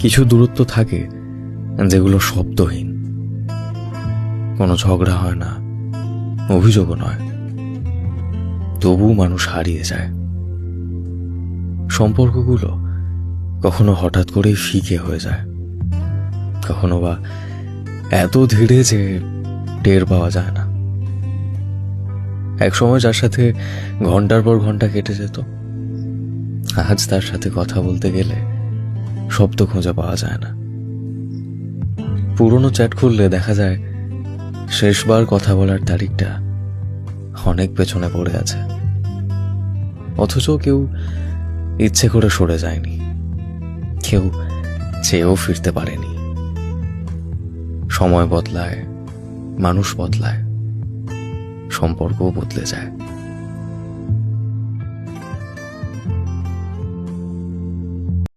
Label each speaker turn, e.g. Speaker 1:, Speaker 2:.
Speaker 1: কিছু দূরত্ব থাকে যেগুলো শব্দহীন। কোনো ঝগড়া হয় না, অভিযোগও নয়। তবু মানুষ হারিয়ে যায়। সম্পর্কগুলো কখনো হঠাৎ করেই ফিকে হয়ে যায়। কখনো বা এত ধীরে যে টের পাওয়া যায় না। এক সময় যার সাথে ঘণ্টার পর ঘণ্টা কেটে যেত, আজ তার সাথে কথা বলতে গেলে শব্দ খুঁজে পাওয়া যায় না। পুরনো চ্যাট খুললে দেখা যায়, শেষবার কথা বলার তারিখটা অনেক পেছনে পড়ে আছে। অথচ কেউ ইচ্ছে করে সরে যায়নি। কেউ চেয়েও ফিরতে পারেনি। সময় বদলায়, মানুষ বদলায়, সম্পর্কও বদলে যায়।